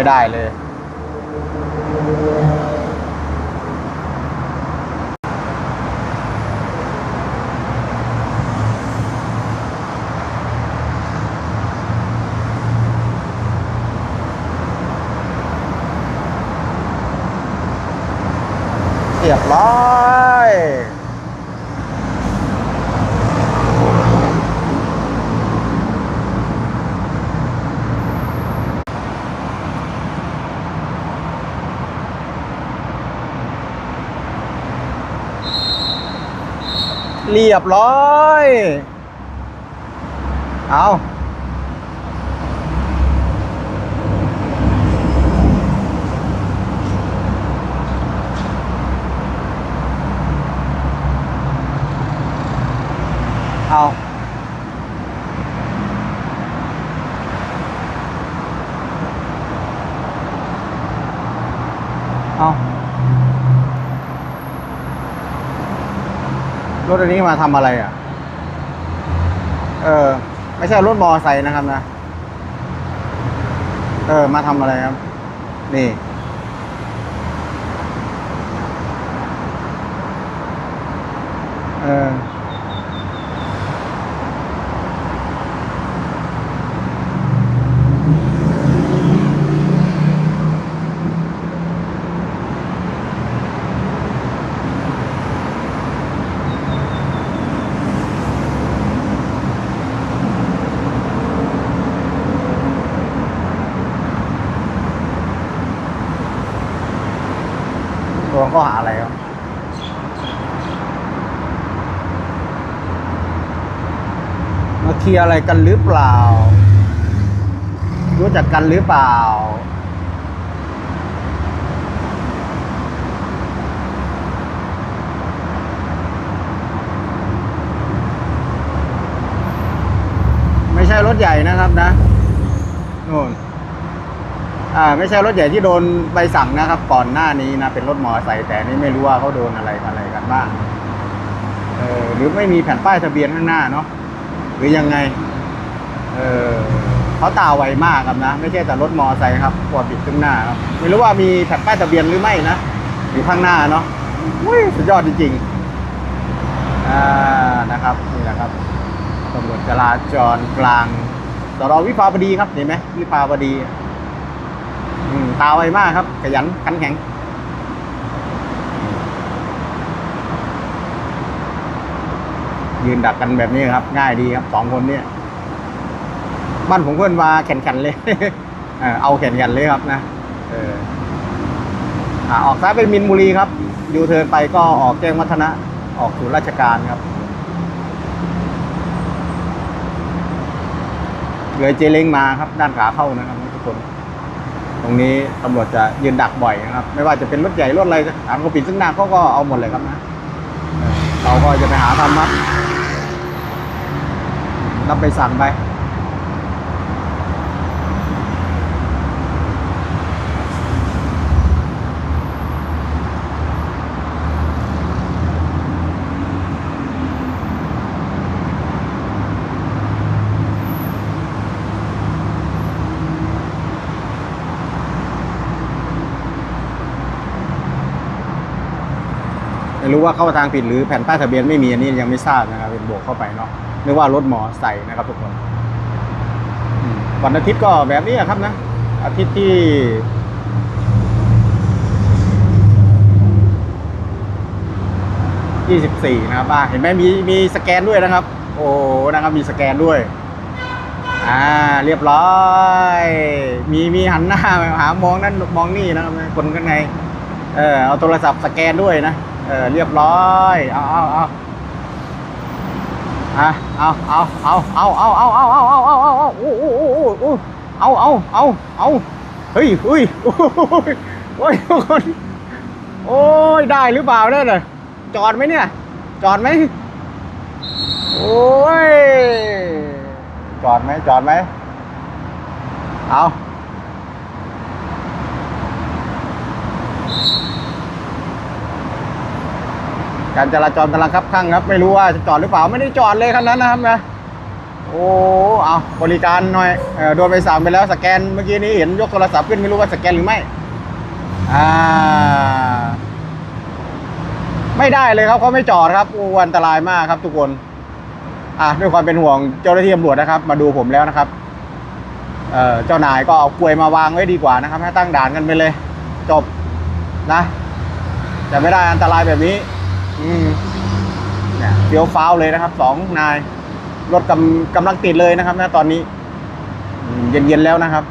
ไม่ได้เลย เรียบร้อย เรียบร้อย เอาเอาเอา รถอันนี้มาทำอะไรอะ เออ ไม่ใช่รถมอไซค์นะครับนะ เออ มาทำอะไรครับ นี่ ข้อหาอะไรครับมาเคลียร์อะไรกันหรือเปล่า รู้จักกันหรือเปล่าไม่ใช่รถใหญ่นะครับนะนู่น อ่าไม่ใช่รถใหญ่ที่โดนใบสั่งนะครับก่อนหน้านี้นะเป็นรถมอเตอร์ไซค์แต่นี่ไม่รู้ว่าเขาโดนอะไรอะไรกันบ้างเออหรือไม่มีแผ่นป้ายทะเบียนข้างหน้าเนาะหรือยังไง เออเขาตาไวมากครับนะ ไม่ใช่แต่รถมอเตอร์ไซค์ครับกดปิดข้างหน้าครับไม่รู้ว่ามีแผ่นป้ายทะเบียนหรือไม่นะอยู่ข้างหน้าเนาะอุ้ยสุดยอดจริงๆอ่านะครับนี่แหละครับตำรวจจราจรกลางสรวิภาวดีครับเห็นไหมวิภาวดี ตาไวมากครับ ขยันขันแข็ง ยืนดักกันแบบนี้ครับ ง่ายดีครับสองคนเนี่ยบ้านผมเพื่อนมาแข่งขันเลยเอาแข่งกันเลยครับนะเออออกซ้ายไปมินบุรีครับยูเทิร์นไปก็ออกแจ้งวัฒนะ ออกสู่ราชการครับเลยเจเล้งมาครับ ด้านขาเข้านะครับทุกคน ตรงนี้ตำรวจจะยืนดักบ่อยนะครับ ไม่ว่าจะเป็นรถใหญ่รถอะไรถามเขาปิดซึ่งหน้าเขาก็เอาหมดเลยครับนะเออเราก็จะไปหาทำมัดรับไปสั่งไป ไม่รู้ว่าเข้าทางผิดหรือแผ่นป้ายทะเบียนไม่มีอันนี้ยังไม่ทราบนะครับเป็นโบกเข้าไปเนาะนึกว่ารถหมอใส่นะครับทุกคนวันอาทิตย์ก็แบบนี้ครับนะ อาทิตย์ที่ยี่สิบสี่นะครับอ่าเห็นไหมมีมีสแกนด้วยนะครับ โอ้นะครับมีสแกนด้วยอ่าเรียบร้อย มีมีหันหน้าหามองนั่นมองนี่นะครับคนข้างในเออเอาโทรศัพท์สแกนด้วยนะ เออเรียบร้อยเอาเอาเอาอะเอาเอาเอาเอาเอาเอาเอาเอาเอาเอาเอาเอาโอ้โอ้โอ้โอ้เอาเอาเอาเอาเฮ้ยเฮ้ยโอ้ยโอ้ยทุกคนโอ้ยได้หรือเปล่าเนี่ยน่ะจอดไหมเนี่ย จอดไหมโอ้ยจอดไหมจอดไหมเอา การจราจรกำลังคับข้างครับ ไม่รู้ว่าจะจอดหรือเปล่าไม่ได้จอดเลยคันนั้นนะครับนะโอ้เอาบริการหน่อยเออโดนไปสั่งไปแล้วสแกนเมื่อกี้นี้เห็นยกโทรศัพท์ขึ้นไม่รู้ว่าสแกนหรือไม่อ่าไม่ได้เลยครับเขาไม่จอดครับโอ้อันตรายมากครับ ทุกคนอะด้วยความเป็นห่วงเจ้าหน้าที่ตำรวจนะครับ มาดูผมแล้วนะครับเอ่อเจ้านายก็เอากลวยมาวางไว้ดีกว่านะครับ ให้ตั้งด่านกันไปเลย จบนะแต่ไม่ได้อันตรายแบบนี้ อืมเนี่ยเฟี้ยวฟ้าวเลยนะครับสองนาย รถกำกำลังติดเลยนะครับนะตอนนี้อืมเย็นๆแล้วนะครับ